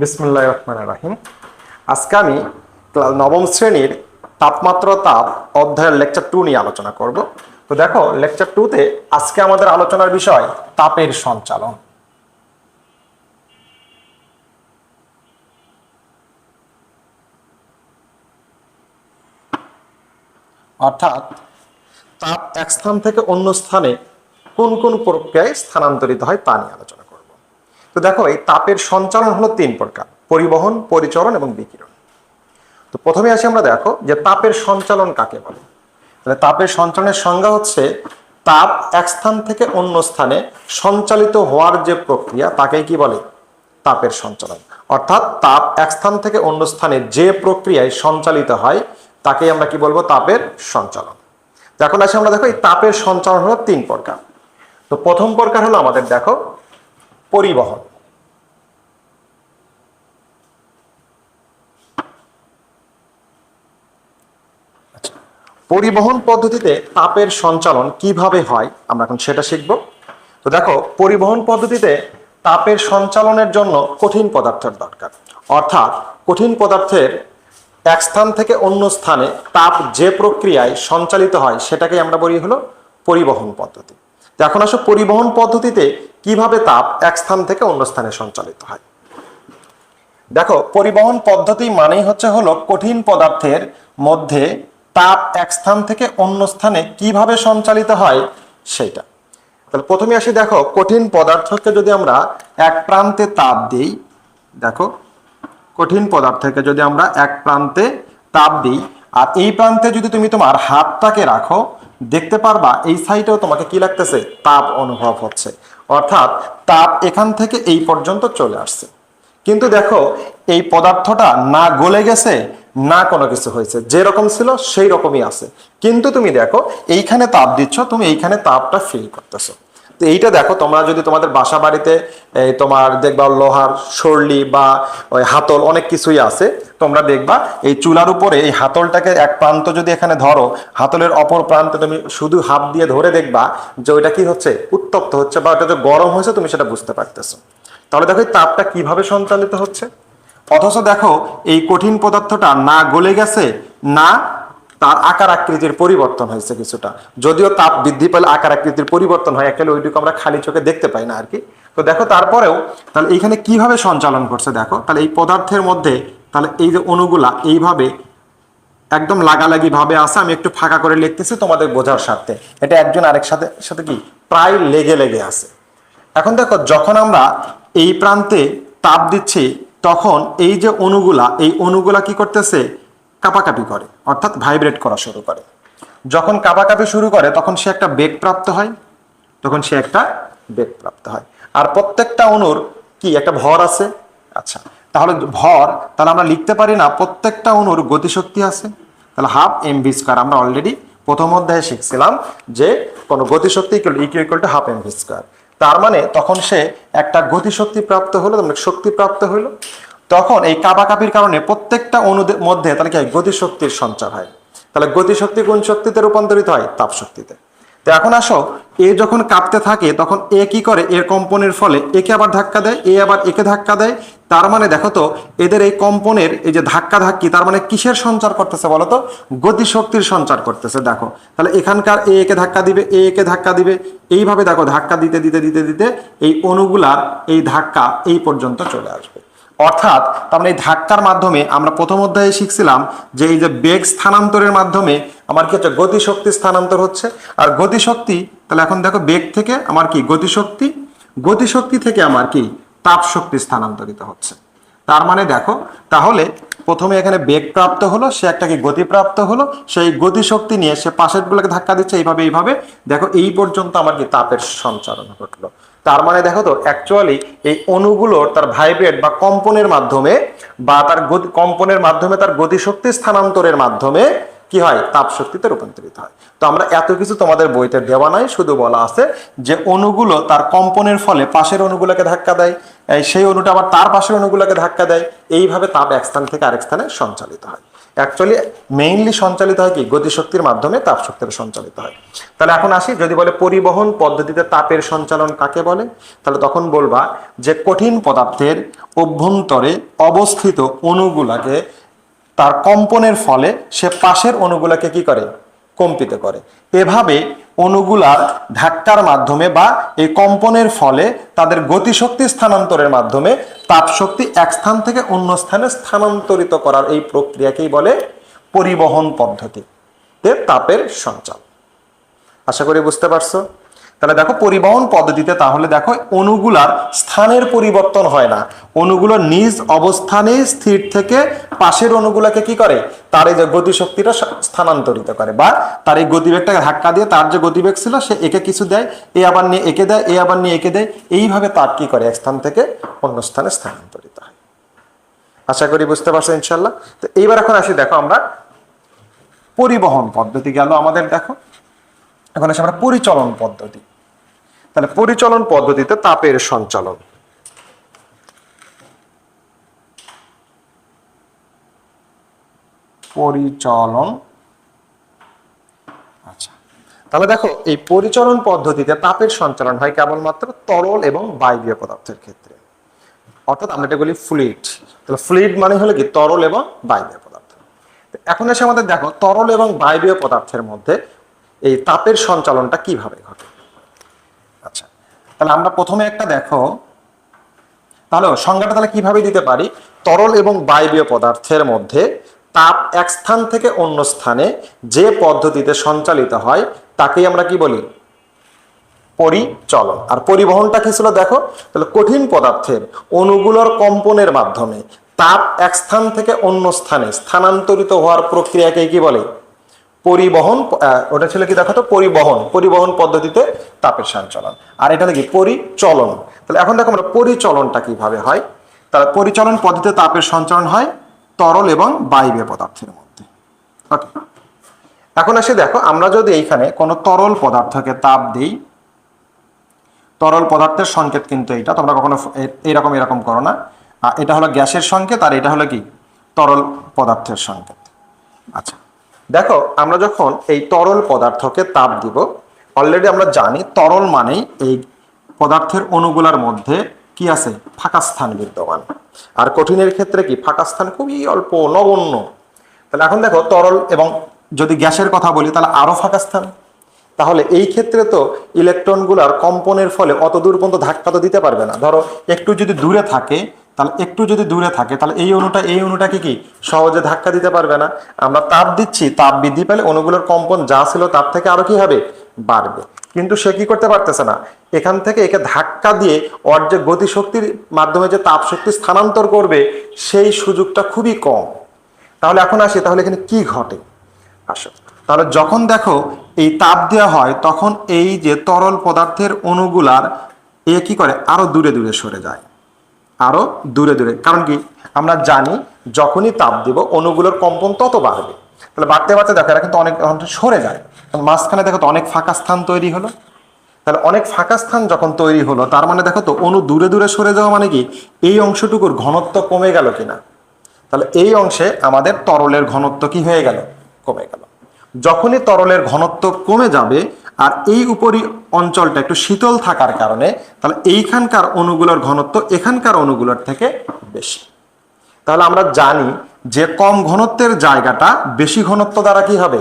বিসমুল্লাহ রহমান রাহিম। আজকে আমি নবম শ্রেণির তাপমাত্রা তাপ অধ্যায়ের লেকচার টু নিয়ে আলোচনা করব। তো দেখো, লেকচার টুতে আজকে আমাদের আলোচনার বিষয় তাপের সঞ্চালন। অর্থাৎ তাপ এক স্থান থেকে অন্য স্থানে কোন কোন প্রক্রিয়ায় স্থানান্তরিত হয় তা নিয়ে আলোচনা তো দেখো, এই তাপের সঞ্চালন হলো তিন প্রকার, পরিবহন, পরিচরণ এবং বিকিরণ। তো প্রথমে আসি আমরা দেখো যে তাপের সঞ্চালন কাকে বলে। তাহলে তাপের সঞ্চালনের সংজ্ঞা হচ্ছে, তাপ এক স্থান থেকে অন্য স্থানে সঞ্চালিত হওয়ার যে প্রক্রিয়া, তাকেই কি বলে? তাপের সঞ্চালন। অর্থাৎ তাপ এক স্থান থেকে অন্য স্থানে যে প্রক্রিয়ায় সঞ্চালিত হয়, তাকেই আমরা কি বলব? তাপের সঞ্চালন। এখন আসি আমরা দেখো, এই তাপের সঞ্চালন হলো তিন প্রকার। তো প্রথম প্রকার হলো আমাদের দেখো, পরিবহন আচ্ছা, পরিবহন পদ্ধতিতে তাপের সঞ্চালন কীভাবে হয়, আমরা এখন সেটা শিখব। তো দেখো, পরিবহন পদ্ধতিতে তাপের সঞ্চালনের জন্য কঠিন পদার্থের দরকার। অর্থাৎ কঠিন পদার্থের এক স্থান থেকে অন্য স্থানে তাপ যে প্রক্রিয়ায় সঞ্চালিত হয় সেটাকে আমরা বলি হলো পরিবহন পদ্ধতি। এখন আসো, পরিবহন পদ্ধতিতে কীভাবে তাপ এক স্থান থেকে অন্য স্থানে সঞ্চালিত হয়। দেখো, পরিবহন পদ্ধতি মানেই হচ্ছে হলো কঠিন পদার্থের মধ্যে তাপ এক স্থান থেকে অন্য স্থানে কীভাবে সঞ্চালিত হয় সেটা তাহলে প্রথমে আসি দেখো, কঠিন পদার্থকে যদি আমরা এক প্রান্তে তাপ দিই, দেখো, কঠিন পদার্থকে যদি আমরা এক প্রান্তে তাপ দিই, আর এই প্রান্তে যদি তুমি তোমার হাতটাকে রাখো, দেখতে পারবা এই সাইডেও তোমাকে কি লাগতেছে? তাপ অনুভব হচ্ছে। অর্থাৎ তাপ এখান থেকে এই পর্যন্ত চলে আসছে। কিন্তু দেখো, এই পদার্থটা না গলে গেছে না কোনো কিছু হয়েছে। যেরকম ছিল সেই রকমই আছে। কিন্তু তুমি দেখো, এইখানে তাপ দিচ্ছ, তুমি এইখানে তাপটা ফিল করতেছো। তো এইটা দেখো, তোমরা যদি তোমাদের বাসা বাড়িতে তোমার দেখবা লোহার সরলি বা ওই হাতল অনেক কিছুই আছে, তোমরা দেখবা, এই চুলার উপরে এই হাতলটাকে এক প্রান্ত যদি এখানে ধরো, হাতলের অপর প্রান্তে তুমি শুধু হাত দিয়ে ধরে দেখবা যে ওইটা কি হচ্ছে, উত্তপ্ত হচ্ছে বা ওটা যে গরম হয়েছে, তুমি সেটা বুঝতে পারতেছো। তাহলে দেখো এই তাপটা কীভাবে সঞ্চালিত হচ্ছে? অথচ দেখো, এই কঠিন পদার্থটা না গলে গেছে, না তার আকার আকৃতির পরিবর্তন হয়েছে কিছুটা। যদিও তাপ বৃদ্ধি পেলে আকার আকৃতির পরিবর্তন হয় একচুয়ালি ওইটুকু আমরা খালি চোখে দেখতে পাই না আর কি। তো দেখো, তারপরেও তাহলে এইখানে কীভাবে সঞ্চালন করছে দেখো, তাহলে এই পদার্থের মধ্যে তাহলে এই যে অণুগুলা এইভাবে একদম লাগালাগি ভাবে আছে, আমি একটু ফাঁকা করে লিখতেছি তোমাদের বোঝার স্বার্থে। এটা একজন আরেক সাথে সাথে কি? প্রায় লেগে লেগে আছে। এখন দেখো, যখন আমরা এই প্রান্তে তাপ দিচ্ছি তখন এই যে অণুগুলা এই অণুগুলা কি করতেছে? কাপাকাপি করে, অর্থাৎ ভাইব্রেট করা শুরু করে। যখন কাপাকাপি শুরু করে, তখন সে একটা বেগ প্রাপ্ত হয়। তখন সে একটা বেগ প্রাপ্ত হয়। আর প্রত্যেকটা অণুর কি, একটা ভর আছে? আচ্ছা তাহলে ভর, তাহলে আমরা লিখতে পারি না, প্রত্যেকটা অণুর গতিশক্তি আছে। তাহলে হাফ এম ভি স্কোয়ার আমরা অলরেডি প্রথম অধ্যায়ে শিখছিলাম যে কোনো গতিশক্তি equal to half M V square তার মানে তখন সে একটা গতিশক্তি প্রাপ্ত হলো মানে শক্তি প্রাপ্ত হলো। তখন এই কাপাকাপির কারণে প্রত্যেকটা অনুদের মধ্যে তাহলে কি হয়? গতিশক্তির সঞ্চার হয়। তাহলে গতিশক্তি কোন শক্তিতে রূপান্তরিত হয়? তাপ শক্তিতে তো এখন আসো, এ যখন কাঁপতে থাকে, তখন এ কি করে? এর কম্পনের ফলে একে আবার ধাক্কা দেয়, এ আবার একে ধাক্কা দেয়। তার মানে দেখো তো, এদের এই কম্পনের এই যে ধাক্কা ধাক্কি তার মানে কিসের সঞ্চার করতেছে বলো তো? গতিশক্তির সঞ্চার করতেছে, দেখো। তাহলে এখানকার এ একে ধাক্কা দিবে, এ একে ধাক্কা দিবে। এইভাবে দেখো, ধাক্কা দিতে দিতে দিতে দিতে, এই অণুগুলার এই ধাক্কা এই পর্যন্ত চলে আসবে। অর্থাৎ তার মানে এই ধাক্কার মাধ্যমে আমরা প্রথম অধ্যায়ে শিখছিলাম যে এই যে বেগ স্থানান্তরের মাধ্যমে আমার কি হচ্ছে গতিশক্তি স্থানান্তর হচ্ছে। আর গতিশক্তি, তাহলে এখন দেখো বেগ থেকে আমার কি গতিশক্তি গতিশক্তি থেকে আমার কি তাপ শক্তি স্থানান্তরিত হচ্ছে। তার মানে দেখো, তাহলে প্রথমে এখানে বেগ প্রাপ্ত হলো, সে একটা কি গতি প্রাপ্ত হলো, সেই গতিশক্তি নিয়ে সে পাশের গুলোকে ধাক্কা দিচ্ছে, এইভাবে এইভাবে। দেখো এই পর্যন্ত আমার কি তাপের সঞ্চালন ঘটলো। তার মানে দেখো তো অ্যাকচুয়ালি এই অণুগুলোর তার ভাইব্রেট বা কম্পনের মাধ্যমে বা তার কম্পনের মাধ্যমে তার গতিশক্তি স্থানান্তরের মাধ্যমে কি হয়? তাপ শক্তিতে রূপান্তরিত হয়। তো আমরা এত কিছু তোমাদের বইতে দেওয়া নাই, শুধু বলা আছে যে অণুগুলো তার কম্পনের ফলে পাশের অণুগুলোকে ধাক্কা দেয় সেই অণুটা আবার তার পাশের অণুগুলোকে ধাক্কা দেয়, এইভাবে তাপ এক স্থান থেকে আরেক স্থানে সঞ্চালিত হয়। অ্যাকচুয়ালি মেইনলি সঞ্চালিত হয় কি? গতিশক্তির মাধ্যমে তাপ শক্তিতে সঞ্চালিত হয়। তাহলে এখন আসি, যদি বলে পরিবহন পদ্ধতিতে তাপের সঞ্চালন কাকে বলে? তাহলে তখন বলবা যে কঠিন পদার্থের অভ্যন্তরে অবস্থিত অণুগুলাকে তার কম্পনের ফলে সে পাশের অণুগুলাকে কি করে? কম্পিত করে। এভাবে অণুগুলার ধাক্কার মাধ্যমে বা এই কম্পনের ফলে তাদের গতিশক্তি স্থানান্তরের মাধ্যমে তাপশক্তি এক স্থান থেকে অন্য স্থানে স্থানান্তরিত করার এই প্রক্রিয়াকেই বলে পরিবহন পদ্ধতি। তাপের সঞ্চাল। আশা করি বুঝতে পারছ? তাহলে দেখো পরিবহন পদ্ধতিতে তাহলে দেখো অণুগুলার স্থানের পরিবর্তন হয় না। অণুগুলো নিজ অবস্থানে স্থির থেকে পাশের অণুগুলোকে কি করে? তার এই যে গতিশক্তিটা স্থানান্তরিত করে বা তার এই গতিবেগটাকে ধাক্কা দিয়ে তার যে গতিবেগ ছিল সে একে কিছু দেয়, এ আবার নিয়ে একে দেয়, এ আবার নিয়ে একে দেয়। এইভাবে তার কি করে? এক স্থান থেকে অন্য স্থানে স্থানান্তরিত হয়। আশা করি বুঝতে পারছ ইনশাল্লাহ তো এইবার এখন আসি, দেখো আমরা পরিবহন পদ্ধতি গেল আমাদের, দেখো। এখন আসি আমরা পরিচলন পদ্ধতি। তাহলে পরিচলন পদ্ধতিতে তাপের সঞ্চালন। পরিচলন। আচ্ছা তাহলে দেখো, এই পরিচলন পদ্ধতিতে তাপের সঞ্চালন হয় কেবলমাত্র তরল এবং বায়বীয় পদার্থের ক্ষেত্রে। অর্থাৎ আমরা এটা বলি ফ্লুইড। তাহলে ফ্লুইড মানে হলো কি? তরল এবং বায়বীয় পদার্থ। এখন এসে আমাদের দেখো, তরল এবং বায়বীয় পদার্থের মধ্যে এই তাপের সঞ্চালনটা কীভাবে ঘটে? তাহলে আমরা প্রথমে একটা দেখো। তাহলে সংজ্ঞাটা তাহলে কীভাবে দিতে পারি? তরল এবং বায়বীয় পদার্থের মধ্যে তাপ এক স্থান থেকে অন্য স্থানে যে পদ্ধতিতে সঞ্চালিত হয়, তাকেই আমরা কি বলি? পরিচলন। আর পরিবহনটা কি ছিল দেখো? তাহলে কঠিন পদার্থের অণুগুলোর কম্পনের মাধ্যমে তাপ এক স্থান থেকে অন্য স্থানে স্থানান্তরিত হওয়ার প্রক্রিয়াকে কি বলে? পরিবহন ওটা ছিল কি দেখো তো? পরিবহন পরিবহন পদ্ধতিতে তাপের সঞ্চালন। আর এটা কি পরিচলন। তাহলে এখন দেখো আমরা পরিচলনটা কীভাবে হয়? তাহলে পরিচলন পদ্ধতিতে তাপের সঞ্চালন হয় তরল এবং বায়বীয় পদার্থের মধ্যে। ওকে এখন এসে দেখো, আমরা যদি এইখানে কোনো তরল পদার্থকে তাপ দিই, তরল পদার্থের সংকেত কিন্তু এইটা, তোমরা কখনো এরকম এরকম করো না। এটা হলো গ্যাসের সংকেত আর এটা হলো কি? তরল পদার্থের সংকেত। আচ্ছা। দেখো, আমরা যখন এই তরল পদার্থকে তাপ দিব অলরেডি আমরা জানি তরল মানেই এই পদার্থের অণুগুলার মধ্যে কি আছে? ফাঁকা স্থান বিদ্যমান। আর কঠিনের ক্ষেত্রে কি? ফাঁকা স্থান খুবই অল্প, নগণ্য। তাহলে এখন দেখো, তরল এবং যদি গ্যাসের কথা বলি, তাহলে আরও ফাঁকা স্থান। তাহলে এই ক্ষেত্রে তো ইলেকট্রনগুলার কম্পনের ফলে অত দূর পর্যন্ত ধাক্কা তো দিতে পারবে না। ধরো, একটু যদি দূরে থাকে তাহলে একটু যদি দূরে থাকে, তাহলে এই অণুটা, এই অণুটাকে কি সহজে ধাক্কা দিতে পারবে না? আমরা তাপ দিচ্ছি, তাপ বৃদ্ধি পেলে অণুগুলোর কম্পন যা ছিল তার থেকে আরও কি হবে? বাড়বে। কিন্তু সে কি করতে পারতেছে না? এখান থেকে একে ধাক্কা দিয়ে ওর যে গতিশক্তির মাধ্যমে যে তাপ শক্তি স্থানান্তর করবে, সেই সুযোগটা খুবই কম। তাহলে এখন আসি, তাহলে এখানে কি ঘটে? আসো। তাহলে যখন দেখো এই তাপ দেওয়া হয়, তখন এই যে তরল পদার্থের অণুগুলার এ কি করে? আরও দূরে দূরে সরে যায়। আরও দূরে দূরে। কারণ কি? আমরা জানি যখনই তাপ দিব, অণুগুলোর কম্পন তত বাড়বে। তাহলে বাড়তে বাড়তে দেখো, এরা কিন্তু অনেক সরে যায়। মাঝখানে দেখো তো অনেক ফাঁকা স্থান তৈরি হলো। তাহলে অনেক ফাঁকা স্থান যখন তৈরি হলো, তার মানে দেখো তো অণু দূরে দূরে সরে যাওয়া মানে কি? এই অংশটুকুর ঘনত্ব কমে গেল কিনা? তাহলে এই অংশে আমাদের তরলের ঘনত্ব কি হয়ে গেল? কমে গেল। যখনই তরলের ঘনত্ব কমে যাবে আর এই উপরি অঞ্চলটা একটু শীতল থাকার কারণে, তাহলে এইখানকার অণুগুলোর ঘনত্ব এখানকার অণুগুলোর থেকে বেশি। তাহলে আমরা জানি যে কম ঘনত্বের জায়গাটা বেশি ঘনত্ব দ্বারা কি হবে?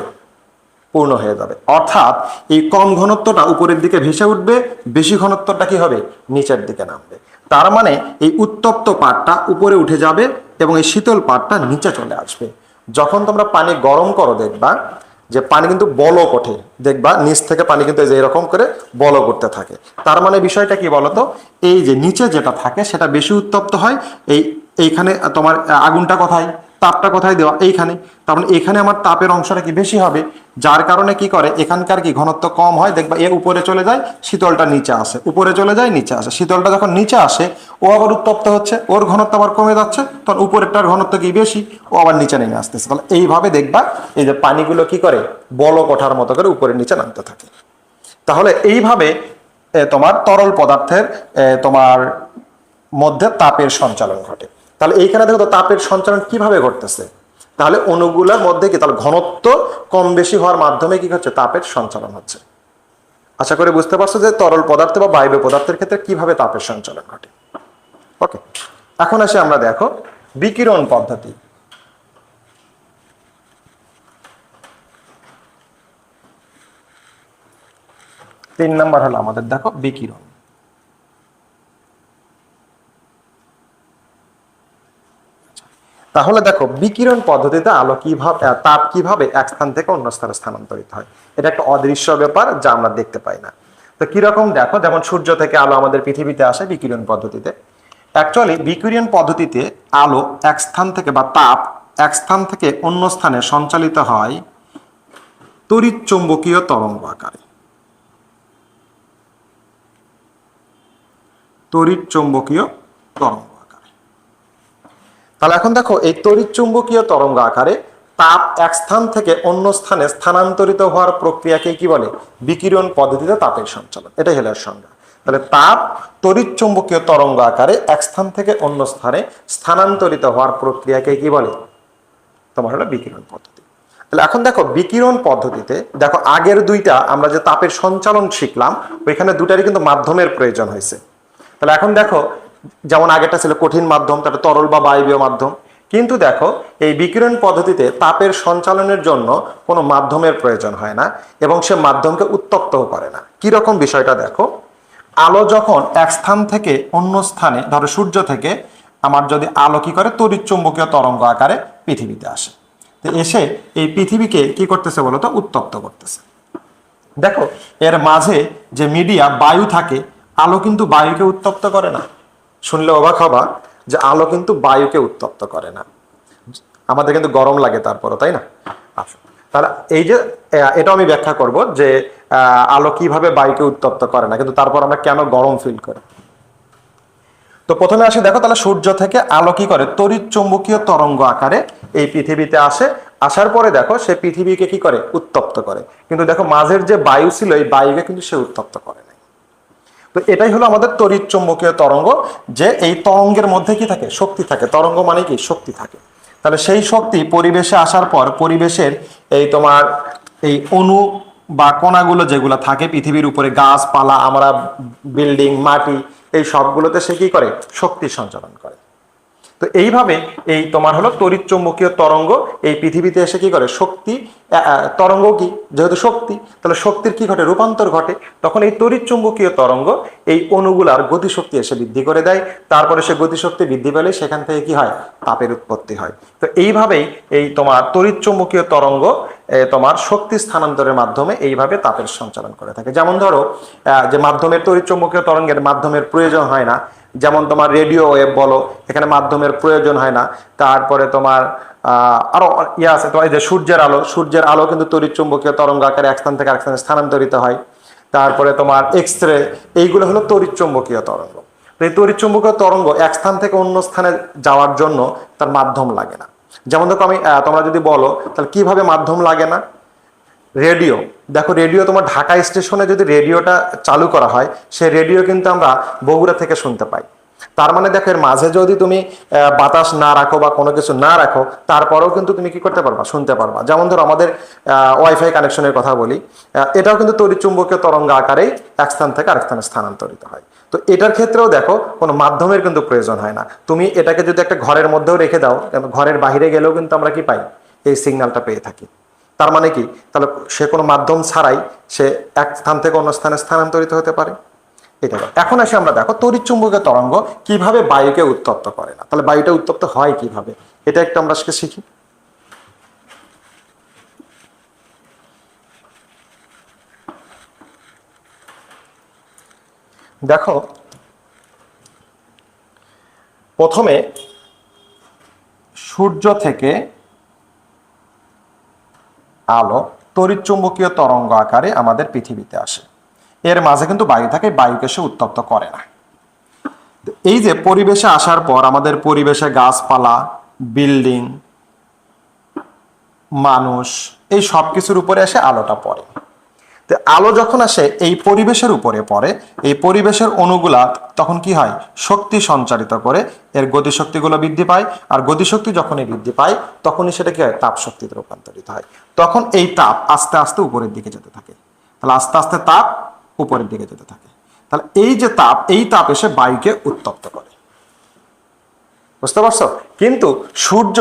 পূর্ণ হয়ে যাবে। অর্থাৎ এই কম ঘনত্বটা উপরের দিকে ভেসে উঠবে, বেশি ঘনত্বটা কি হবে? নিচের দিকে নামবে। তার মানে এই উত্তপ্ত পাটটা উপরে উঠে যাবে এবং এই শীতল পাটটা নিচে চলে আসবে। যখন তোমরা পানি গরম করো দেখবা যে পানি কিন্তু বলক ওঠে দেখবা নিচ থেকে পানি কিন্তু এই যে এরকম করে বলক করতে থাকে। তার মানে বিষয়টা কি বলতো? এই যে নিচে যেটা থাকে সেটা বেশি উত্তপ্ত হয়। এই, এইখানে তোমার আগুনটা কোথায়? তাপটা কোথায় দেওয়া? এইখানে। তার মানে এখানে আমার তাপের অংশটা কি বেশি হবে? যার কারণে কি করে? এখানকার কি ঘনত্ব কম হয়? দেখবা এ উপরে চলে যায়, শীতলটা নিচে আসে। উপরে চলে যায়, নিচে আসে। শীতলটা যখন নিচে আসে, ও আবার উত্তপ্ত হচ্ছে, ওর ঘনত্ব আবার কমে যাচ্ছে, তখন উপরেরটার ঘনত্ব কি বেশি? ও আবার নিচে নেমে আসতেছে। তাহলে এইভাবে দেখবা, এই যে পানিগুলো কি করে? বলক ওঠার মতো করে উপরে নিচে নামতে থাকে। তাহলে এইভাবে তোমার তরল পদার্থের তোমার মধ্যে তাপের সঞ্চালন ঘটে। তাহলে এইখানে দেখো তো তাপের সঞ্চালন কীভাবে ঘটতেছে? তাহলে অণুগুলোর মধ্যে কি? তাহলে ঘনত্ব কম বেশি হওয়ার মাধ্যমে কি হচ্ছে? তাপের সঞ্চালন হচ্ছে। আশা করি বুঝতে পারছ যে তরল পদার্থ বা বায়বীয় পদার্থের ক্ষেত্রে কীভাবে তাপের সঞ্চালন ঘটে। ওকে এখন আসে আমরা দেখো বিকিরণ পদ্ধতি। তিন নাম্বার হলো আমাদের দেখো বিকিরণ। তাহলে দেখো, বিকিরণ পদ্ধতিতে আলো কীভাবে তাপ কীভাবে এক স্থান থেকে অন্য স্থানে স্থানান্তরিত হয়? এটা একটা অদৃশ্য ব্যাপার যা আমরা দেখতে পাই না। তো কীরকম দেখো, যেমন সূর্য থেকে আলো আমাদের পৃথিবীতে আসে বিকিরণ পদ্ধতিতে। অ্যাকচুয়ালি বিকিরণ পদ্ধতিতে আলো এক স্থান থেকে বা তাপ এক স্থান থেকে অন্য স্থানে সঞ্চালিত হয় তড়িৎ চৌম্বকীয় তরঙ্গ আকারে। তড়িৎ চৌম্বকীয় তরঙ্গ। তাহলে এখন দেখো, এই তড়িৎ চুম্বকীয় তরঙ্গ আকারে তাপ এক স্থান থেকে অন্য স্থানে স্থানান্তরিত হওয়ার প্রক্রিয়াকে কি বলে? বিকিরণ পদ্ধতিতে তাপের সঞ্চালন। এটাই হলো সংজ্ঞা। তাহলে তাপ তড়িৎ চুম্বকীয় তরঙ্গ আকারে এক স্থান থেকে অন্য স্থানে স্থানান্তরিত হওয়ার প্রক্রিয়াকে কি বলে? তোমার হলো বিকিরণ পদ্ধতি। তাহলে এখন দেখো, বিকিরণ পদ্ধতিতে, দেখো আগের দুইটা আমরা যে তাপের সঞ্চালন শিখলাম, ওইখানে দুটারই কিন্তু মাধ্যমের প্রয়োজন হয়েছে। তাহলে এখন দেখো যেমন আগেটা ছিল কঠিন মাধ্যম, তারপরে তরল বা বায়বীয় মাধ্যম। কিন্তু দেখো, এই বিকিরণ পদ্ধতিতে তাপের সঞ্চালনের জন্য কোনো মাধ্যমের প্রয়োজন হয় না এবং সে মাধ্যমকে উত্তপ্তও করে না। কি রকম বিষয়টা দেখো? আলো যখন এক স্থান থেকে অন্য স্থানে, ধরো সূর্য থেকে, আমার যদি আলো কি করে? তড়িৎ চুম্বকীয় তরঙ্গ আকারে পৃথিবীতে আসে। তো এসে এই পৃথিবীকে কি করতেছে বলতো উত্তপ্ত করতেছে। দেখো, এর মাঝে যে মিডিয়া বায়ু থাকে, আলো কিন্তু বায়ুকে উত্তপ্ত করে না। শুনলে অবাক হবা যে আলো কিন্তু বায়ুকে উত্তপ্ত করে না। আমাদের কিন্তু গরম লাগে তারপরও, তাই না? আচ্ছা তাহলে এই যে এটাও আমি ব্যাখ্যা করব যে আলো কীভাবে বায়ুকে উত্তপ্ত করে না, কিন্তু তারপর আমরা কেন গরম ফিল করি? তো প্রথমে আসে, দেখো তাহলে সূর্য থেকে আলো কি করে? তড়িৎ চুম্বকীয় তরঙ্গ আকারে এই পৃথিবীতে আসে। আসার পরে দেখো সে পৃথিবীকে কি করে? উত্তপ্ত করে। কিন্তু দেখো মাঝের যে বায়ু ছিল, এই বায়ুকে কিন্তু সে উত্তপ্ত করে তো এটাই হলো আমাদের তড়িৎ চুম্বকীয় তরঙ্গ, যে এই তরঙ্গের মধ্যে কি থাকে? শক্তি থাকে। তরঙ্গ মানে কি? শক্তি থাকে। তাহলে সেই শক্তি পরিবেশে আসার পর পরিবেশের এই তোমার এই অণু বা কণাগুলো যেগুলো থাকে, পৃথিবীর উপরে গাছপালা, আমরা বিল্ডিং মাটি, এই সবগুলোতে সে কি করে? শক্তি সঞ্চালন করে। তো এইভাবে এই তোমার হলো তড়িৎ চৌম্বকীয় তরঙ্গ এই পৃথিবীতে এসে কি করে? শক্তি তরঙ্গ কি? যেহেতু শক্তি, তাহলে শক্তির কি ঘটে? রূপান্তর ঘটে। তখন এই তড়িৎ চৌম্বকীয় তরঙ্গ এই অণুগুলার গতিশক্তি এসে বৃদ্ধি করে দেয়। তারপরে সে গতিশক্তি বৃদ্ধি পেলে সেখান থেকে কি হয়? তাপের উৎপত্তি হয়। তো এইভাবেই এই তোমার তড়িৎ চৌম্বকীয় তরঙ্গ তোমার শক্তি স্থানান্তরের মাধ্যমে এইভাবে তাপের সঞ্চালন করে থাকে। যেমন ধরো যে মাধ্যমের তড়িৎ চৌম্বকীয় তরঙ্গের মাধ্যমের প্রয়োজন হয় না যেমন তোমার রেডিও ওয়েভ বলো এখানে মাধ্যমের প্রয়োজন হয় না তারপরে তোমার আহ, আরও ইয়ে আছে তোমার যে সূর্যের আলো সূর্যের আলো কিন্তু তড়িৎ চুম্বকীয় তরঙ্গ আকারে এক স্থান থেকে আরেক স্থানে স্থানান্তরিত হয়। তারপরে তোমার এক্স রে এইগুলো হলো তড়িৎ চুম্বকীয় তরঙ্গ এই তড়িৎ চুম্বকীয় তরঙ্গ এক স্থান থেকে অন্য স্থানে যাওয়ার জন্য তার মাধ্যম লাগে না। যেমন দেখো আমি তোমরা যদি বলো, তাহলে কীভাবে মাধ্যম লাগে না? রেডিও। দেখো, রেডিও তোমার ঢাকা স্টেশনে যদি রেডিওটা চালু করা হয়, সে রেডিও কিন্তু আমরা বগুড়া থেকে শুনতে পাই। তার মানে দেখো, এর মাঝে যদি তুমি বাতাস না রাখো বা কোনো কিছু না রাখো, তারপরেও কিন্তু তুমি কি করতে পারবা? শুনতে পারবা। যেমন ধরো, আমাদের ওয়াইফাই কানেকশনের কথা বলি এটাও কিন্তু তড়িৎ চুম্বকীয় তরঙ্গ আকারেই এক স্থান থেকে আরেক স্থানে স্থানান্তরিত হয়। তো এটার ক্ষেত্রেও দেখো, কোনো মাধ্যমের কিন্তু প্রয়োজন হয় না। তুমি এটাকে যদি একটা ঘরের মধ্যেও রেখে দাও ঘরের বাইরে গেলেও কিন্তু আমরা কি পাই? এই সিগন্যালটা পেয়ে থাকি। তার মানে কি? তাহলে সে কোনো মাধ্যম ছাড়াই সে এক স্থান থেকে অন্য স্থানে স্থানান্তরিত হতে পারে। এটা এখন আসে আমরা দেখো তড়িৎ চুম্বকীয় তরঙ্গ কীভাবে বায়ুকে উত্তপ্ত করে না? তাহলে বায়ুটা উত্তপ্ত হয় কীভাবে? এটা একটু আমরা আজকে শিখি। দেখো, প্রথমে সূর্য থেকে আলো তড়িৎ চুম্বকীয় তরঙ্গ আকারে আমাদের পৃথিবীতে আসে। এর মাঝে কিন্তু বায়ু থাকে, বায়ুকে সে উত্তপ্ত করে না। এই যে পরিবেশে আসার পর আমাদের পরিবেশে গাছপালা, বিল্ডিং, মানুষ, এই সব কিছুর উপরে এসে আলোটা পড়ে। তো আলো যখন আসে, এই পরিবেশের উপরে পড়ে, এই পরিবেশের অণুগুলা তখন কি হয়? শক্তি সঞ্চারিত করে, এর গতিশক্তিগুলো বৃদ্ধি পায়, আর গতিশক্তি যখনই বৃদ্ধি পায়, তখনই সেটা কি হয়? তাপ শক্তিতে রূপান্তরিত হয়। তখন এই তাপ আস্তে আস্তে উপরের দিকে যেতে থাকে। তাহলে আস্তে আস্তে তাপ উপরের দিকে যেতে থাকে। তাহলে এই যে তাপ, এই তাপ এসে বায়ুকে উত্তপ্ত করে। বুঝতে পারছ? কিন্তু সূর্য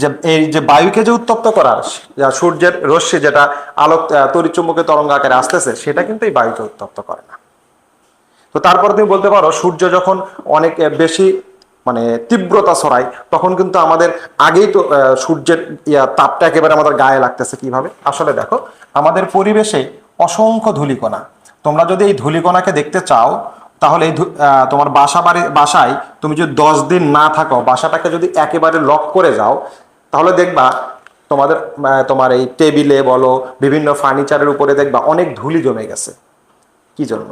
যে, এই যে বায়ুকে যে উত্তপ্ত করার যা সূর্যের রশ্মি যেটা আলোক তরিচুম্বকের তরঙ্গ আকারে আসতেছে, সেটা কিন্তু এই বায়ুকে উত্তপ্ত করে না। তো তারপর তুমি বলতে পারো, সূর্য যখন অনেক বেশি মানে তীব্রতা ছড়ায়, তখন কিন্তু আমাদের আগেই তো সূর্যের, ইয়া, তাপটা একেবারে আমাদের গায়ে লাগতেছে কীভাবে? আসলে দেখো, আমাদের পরিবেশে অসংখ্য ধূলিকণা। তোমরা যদি এই ধূলিকণাকে দেখতে চাও তাহলে তোমার বাসা বাড়ি, বাসায় তুমি যদি দশ দিন না থাকো, বাসাটাকে যদি একেবারে লক করে যাও, তাহলে দেখবা তোমাদের তোমার এই টেবিলে বলো, বিভিন্ন ফার্নিচারের উপরে দেখবা অনেক ধুলি জমে গেছে। কি জন্য?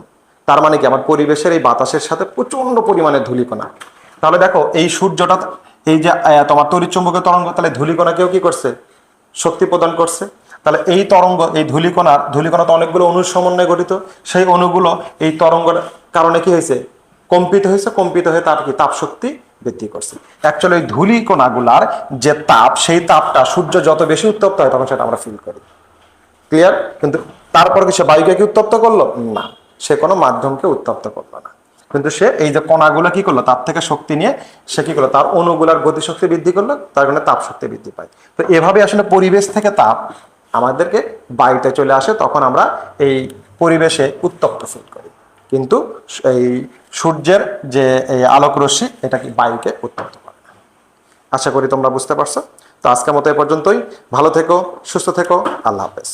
তার মানে কি, আমার পরিবেশের এই বাতাসের সাথে প্রচণ্ড পরিমাণে ধূলিকণা। তাহলে দেখো, এই সূর্যটা, এই যে তোমার তড়িৎচুম্বকের তরঙ্গ, তাহলে ধূলিকণাকেও কি করছে? শক্তি প্রদান করছে। তাহলে এই তরঙ্গ, এই ধূলিকণার ধূলিকণা তো অনেকগুলো অণুর সমন্বয়ে গঠিত, সেই অণুগুলো এই তরঙ্গের কারণে কি হয়েছে? কম্পিত হয়েছে, কম্পিত হয়ে তার কি তাপ শক্তি বৃদ্ধি করছে। অ্যাকচুয়ালি এই ধূলিকণাগুলার যে তাপ, সেই তাপটা সূর্য যত বেশি উত্তপ্ত হয় তখন সেটা আমরা ফিল করি। ক্লিয়ার কিন্তু তারপর কি সে বায়ুকে কি উত্তপ্ত করল? না। সে কোনো মাধ্যমকে উত্তপ্ত করল না। কিন্তু সে এই যে কণাগুলো কি করল? তার থেকে শক্তি নিয়ে সে কি করল? তার অণুগুলার গতিশক্তি বৃদ্ধি করল, তার কারণে তাপ শক্তি বৃদ্ধি পায়। তো এভাবে আসলে পরিবেশ থেকে তাপ আমাদেরকে বাড়িতে চলে আসে, তখন আমরা এই পরিবেশে উত্তপ্ত ফিল করি। কিন্তু এই সূর্যের যে এই আলোক রশ্মি, এটা কি বায়ুকে উত্তপ্ত করে? আশা করি তোমরা বুঝতে পারছ। তো আজকের মতো এ পর্যন্তই। ভালো থেকো, সুস্থ থেকো। আল্লাহ হাফেজ।